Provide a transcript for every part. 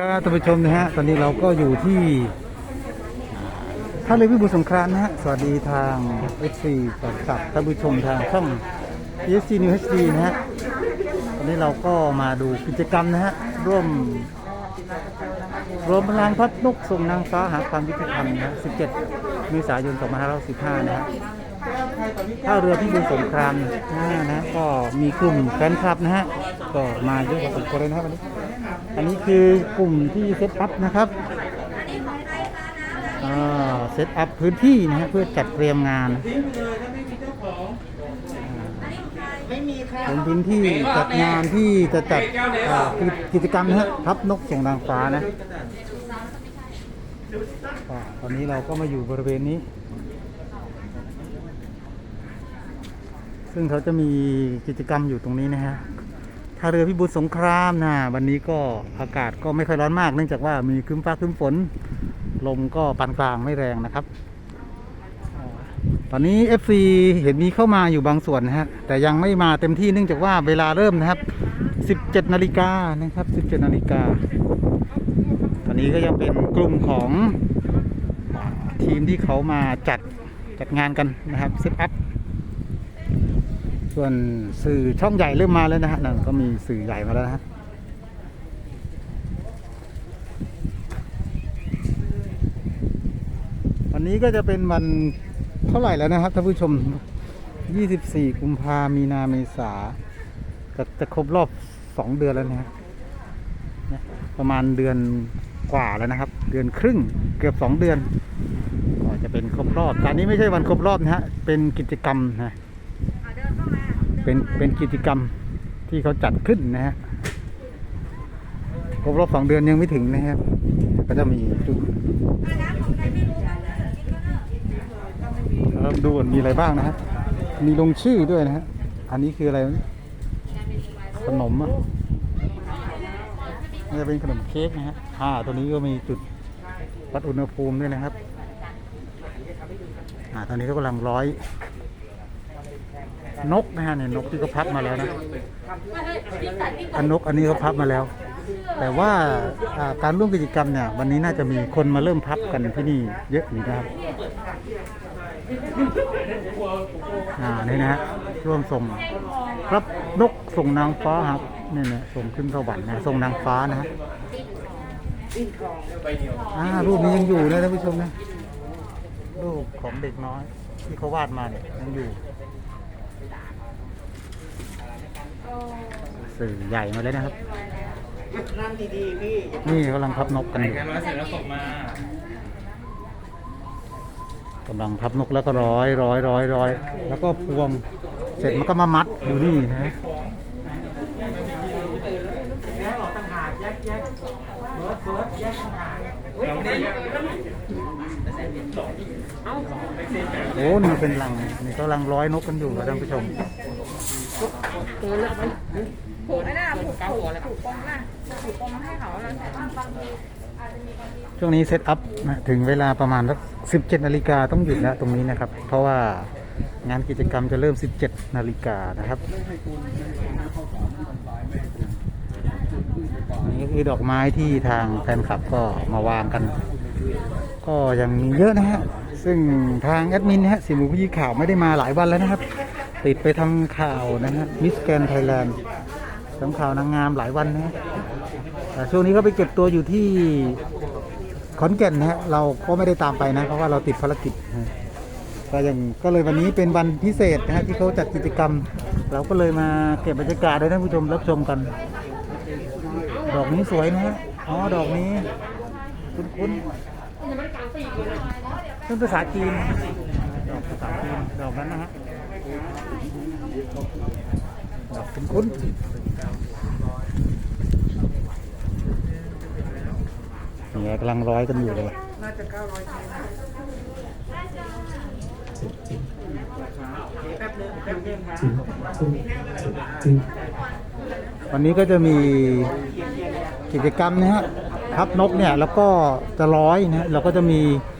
ครับท่านผู้ชมนะฮะตอนนี้เราก็อยู่ที่ท่าเรือพิบูลสงครามนะฮะสวัสดีทาง FC แฟนคลับท่านผู้ชมทางช่อง ESC New HD นะฮะตอนนี้เราก็มาดูกิจกรรมนะฮะร่วมรวมพลังพัดนกส่งนางฟ้าหาความยุติธรรมนะฮะ17เมษายน2515นะฮะท่าเรือพิบูลสงครามนะนะก็มีกลุ่มแฟนคลับนะฮะก็มาเยอะพอสมควรเลยนะครับวันนี้ อันนี้คือกลุ่มที่เซตอัพนะครับอ่าเซตอัพพื้นที่นะฮะเพื่อจัดเตรียมงานเป็นพื้นที่จัดงานที่จะจัดอ่ากิจกรรมนะฮะพับนกส่งนางฟ้านะอ่าตอนนี้เราก็มาอยู่บริเวณนี้ ซึ่งเขาจะมีกิจกรรมอยู่ตรงนี้นะฮะ ท่าเรือพิบูลสงครามนะวันนี้ก็อากาศก็ไม่ค่อยร้อนมาก เนื่องจากว่ามีครึ้มฟ้าครึ้มฝน ลมก็ปานกลางไม่แรงนะครับ ตอนนี้ FC เห็นมีเข้ามาอยู่บางส่วนนะฮะแต่ยังไม่มาเต็มที่เนื่องจากว่าเวลาเริ่มนะครับ 17 นาฬิกานะครับ 17 นาฬิกา ตอนนี้ก็ยังเป็นกลุ่มของทีมที่เขามาจัดจัดงานกันนะครับเซตอัพ ส่วนสื่อช่องใหญ่เริ่มมาแล้วนะฮะนั่นก็มีสื่อใหญ่มาแล้วนะฮะวันนี้ก็จะเป็นวันเท่าไหร่แล้วนะครับท่านผู้ชม 24 กุมภามีนาเมษาจะจะครบรอบ 2 เดือนแล้วนะฮะประมาณเดือนกว่าแล้วนะครับ เดือนครึ่งเกือบ 2 เดือน ก็จะเป็นครบรอบแต่นี้ไม่ใช่วันครบรอบนะฮะเป็นกิจกรรมนะ เป็นเป็นกิจกรรมที่เขาจัดขึ้นนะฮะครบรอบสองเดือนยังไม่ถึงนะครับ ก็จะมีจุดเราดูก่อนมีอะไรบ้างนะฮะมีลงชื่อด้วยนะฮะ อันนี้คืออะไร ขนมอะน่าจะเป็นขนมเค้กนะฮะอ่าตัวนี้ก็มีจุดวัดอุณหภูมิด้วยนะครับ อ่าตอนนี้ก็กำลังร้อย นกนะฮะเนี่ยนกที่เขาพับมาแล้วนะอันนกอันนี้เขาพับมาแล้ว แต่ว่าการร่วมกิจกรรมเนี่ยวันนี้น่าจะมีคนมาเริ่มพับกันที่นี่เยอะนะครับอ่านี่นะฮะร่วมส่งรับนกส่งนางฟ้าครับนี่เนี่ยส่งขึ้นสวรรค์นะส่งนางฟ้านะฮะอ่ารูปนี้ยังอยู่นะท่านผู้ชมนะรูปของเด็กน้อยที่เขาวาดมาเนี่ยยังอยู่ สื่อใหญ่มาเลยนะครับ นั่งดีๆพี่นี่กำลังพับนกกันอยู่การร้อยเสร็จแล้วส่งมากำลังพับนกแล้วก็ร้อยร้อยร้อยร้อยแล้วก็พวงเสร็จมันก็มามัดอยู่นี่นะแยกออกต่างหากแยกแยกเบิร์ดเบิร์ดแยกต่างหาก เฮ้ยเราไม่ได้โอ้นี่เป็นรังนี่กำลังร้อยนกกันอยู่ครับท่านผู้ชมผูกไอ้น่ะผูกผูกผูกปมนะผูกปมให้เขาแล้วแต่บางทีช่วงนี้เซตอัพนะถึงเวลาประมาณสัก17นาฬิกาต้องหยุดแล้วตรงนี้นะครับ เพราะว่างานกิจกรรมจะเริ่ม 17 นาฬิกานะครับนี่คือดอกไม้ที่ทางแฟนคลับก็มาวางกัน ก็ยังมีเยอะนะฮะ ซึ่งทางแอดมินนะฮะสิมูพี่ข่าวไม่ได้มาหลายวันแล้วนะครับ ติดไปทำข่าวนะฮะมิสแกนไทยแลนด์ทำข่าวนางงามหลายวันนะฮะแต่ช่วงนี้ก็ไปเก็บตัวอยู่ที่ขอนแก่นนะฮะเราก็ไม่ได้ตามไปนะ เพราะว่าเราติดภารกิจก็ยังก็เลยวันนี้เป็นวันพิเศษนะฮะที่เขาจัดกิจกรรม เราก็เลยมาเก็บบรรยากาศให้ท่านผู้ชมรับชมกัน ดอกนี้สวยนะฮะอ๋อดอกนี้ คุ้นๆ เป็นภาษาจีนดอกภาษาจีนดอกนั้นนะฮะดอกคุ้นๆนี่ไงกำลังร้อยกันอยู่เลยน่าจะเก้าร้อยชิ้นแป๊บนึงแป๊บนึงครับวันนี้ก็จะมีกิจกรรมนะฮะพับนกเนี่ยแล้วก็จะร้อยนะเราก็จะมีอ่า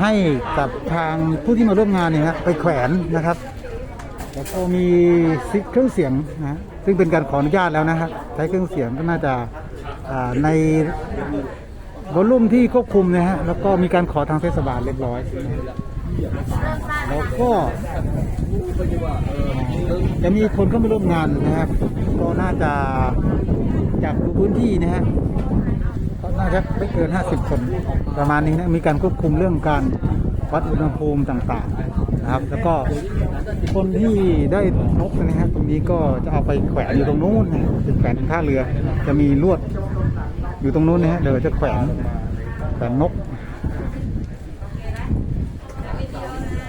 ให้กับทางผู้ที่มาร่วมงานเนี่ยฮะไปแขวนนะครับ แล้วก็มีซิเครื่องเสียงนะซึ่งเป็นการขออนุญาตแล้วนะครับใช้เครื่องเสียงก็น่าจะในวอลลุ่มที่ควบคุมนะฮะแล้วก็มีการขอทางเทศบาลเรียบร้อย แล้วก็จะมีคนเข้ามาร่วมงานนะครับ ก็น่าจะจากดูพื้นที่นะฮะ น่าจะไม่เกิน 50 คน ประมาณนี้นะมีการควบคุมเรื่องการวัดอุณหภูมิต่างๆนะครับ แล้วก็คนที่ได้นกนะฮะตรงนี้ก็จะเอาไปแขวนอยู่ตรงนู้นนะเป็นแขวนท่าเรือ จะมีลวดอยู่ตรงนู้นนะฮะเดี๋ยวจะแขวนแขวนนก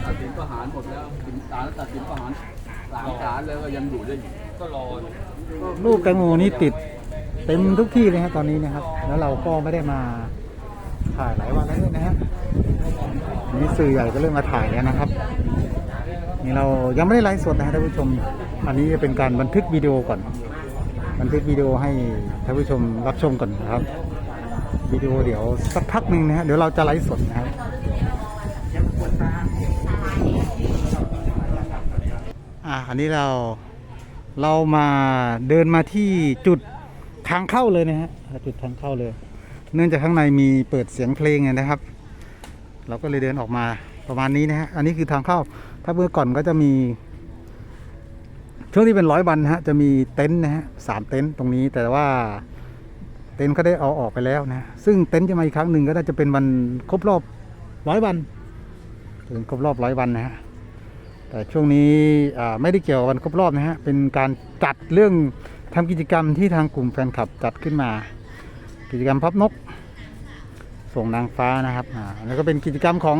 ตัดสินประหารหมดแล้วถึงศาลตัดสินประหารสามศาลแล้วก็ยังอยู่ได้อยู่ก็รอลูกแตงโมนี่ติด เต็มทุกที่เลยฮะตอนนี้นะครับ แล้วเราก็ไม่ได้มาถ่ายหลายวันแล้วด้วยนะฮะนี่สื่อใหญ่ก็เริ่มมาถ่ายแล้วนะครับ นี่เรายังไม่ได้ไลฟ์สดนะฮะท่านผู้ชม อันนี้จะเป็นการบันทึกวิดีโอก่อน บันทึกวิดีโอให้ท่านผู้ชมรับชมก่อนนะครับวิดีโอเดี๋ยวสักพักหนึ่งนะฮะเดี๋ยวเราจะไลฟ์สดนะครับอะอันนี้เราเรามาเดินมาที่จุด ทางเข้าเลยนะฮะจุดทางเข้าเลย เนื่องจากข้างในมีเปิดเสียงเพลงนะครับ เราก็เลยเดินออกมาประมาณนี้นะฮะอันนี้คือทางเข้า ถ้าเมื่อก่อนก็จะมีช่วงที่เป็นร้อยวันนะฮะจะมีเต็นท์นะฮะสามเต็นท์ตรงนี้แต่ว่าเต็นท์เขาได้เอาออกไปแล้วนะซึ่งเต็นท์จะมาอีกครั้งหนึ่งก็น่าจะเป็นวันครบรอบร้อยวันถึงครบรอบร้อยวันนะฮะแต่ช่วงนี้ไม่ได้เกี่ยวกับวันครบรอบนะฮะเป็นการจัดเรื่อง ทำกิจกรรมที่ทางกลุ่มแฟนคลับจัดขึ้นมา กิจกรรมพับนก ส่งนางฟ้านะครับอ่าแล้วก็เป็นกิจกรรมของ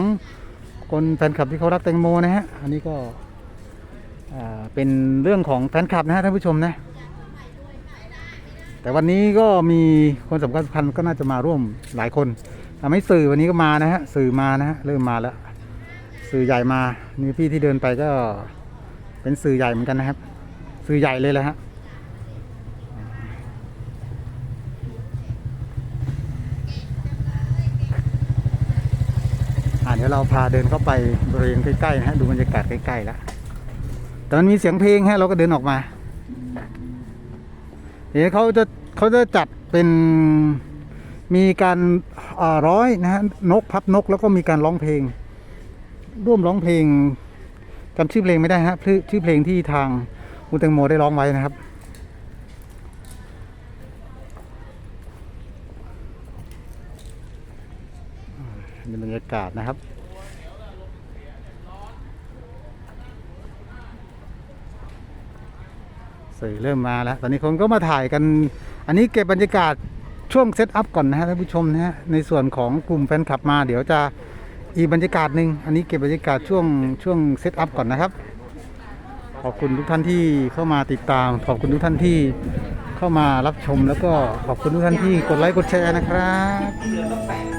คนแฟนคลับที่เขารักแตงโมนะฮะอันนี้ก็อ่าเป็นเรื่องของแฟนคลับนะฮะท่านผู้ชมนะแต่วันนี้ก็มีคนสำคัญสำคัญก็น่าจะมาร่วมหลายคนทำให้สื่อวันนี้ก็มานะฮะสื่อมานะฮะเริ่มมาแล้ว สื่อใหญ่มานี่พี่ที่เดินไปก็เป็นสื่อใหญ่เหมือนกันนะครับ สื่อใหญ่เลยแหละฮะ อ่าเดี๋ยวเราพาเดินเข้าไปบริเวณใกล้ๆนะฮะดูบรรยากาศใกล้ๆแล้วแต่มันมีเสียงเพลงฮะเราก็เดินออกมาเดี๋ยวเขาจะเขาจะจัดเป็นมีการร้อยนะฮะนกพับนกแล้วก็มีการร้องเพลง ร่วมร้องเพลงจำชื่อเพลงไม่ได้ฮะชื่อชื่อเพลงที่ทางคุณแตงโมได้ร้องไว้นะครับ นี่บรรยากาศนะครับ สื่อเริ่มมาแล้ว ตอนนี้คนก็มาถ่ายกัน อันนี้เก็บบรรยากาศช่วงเซตอัพก่อนนะฮะท่านผู้ชมนะฮะ ในส่วนของกลุ่มแฟนคลับมา เดี๋ยวจะอีกบรรยากาศหนึ่งอันนี้เก็บบรรยากาศช่วงช่วงเซตอัพก่อนนะครับ ขอบคุณทุกท่านที่เข้ามาติดตาม ขอบคุณทุกท่านที่เข้ามารับชมแล้วก็ขอบคุณทุกท่านที่กดไลค์กดแชร์นะครับ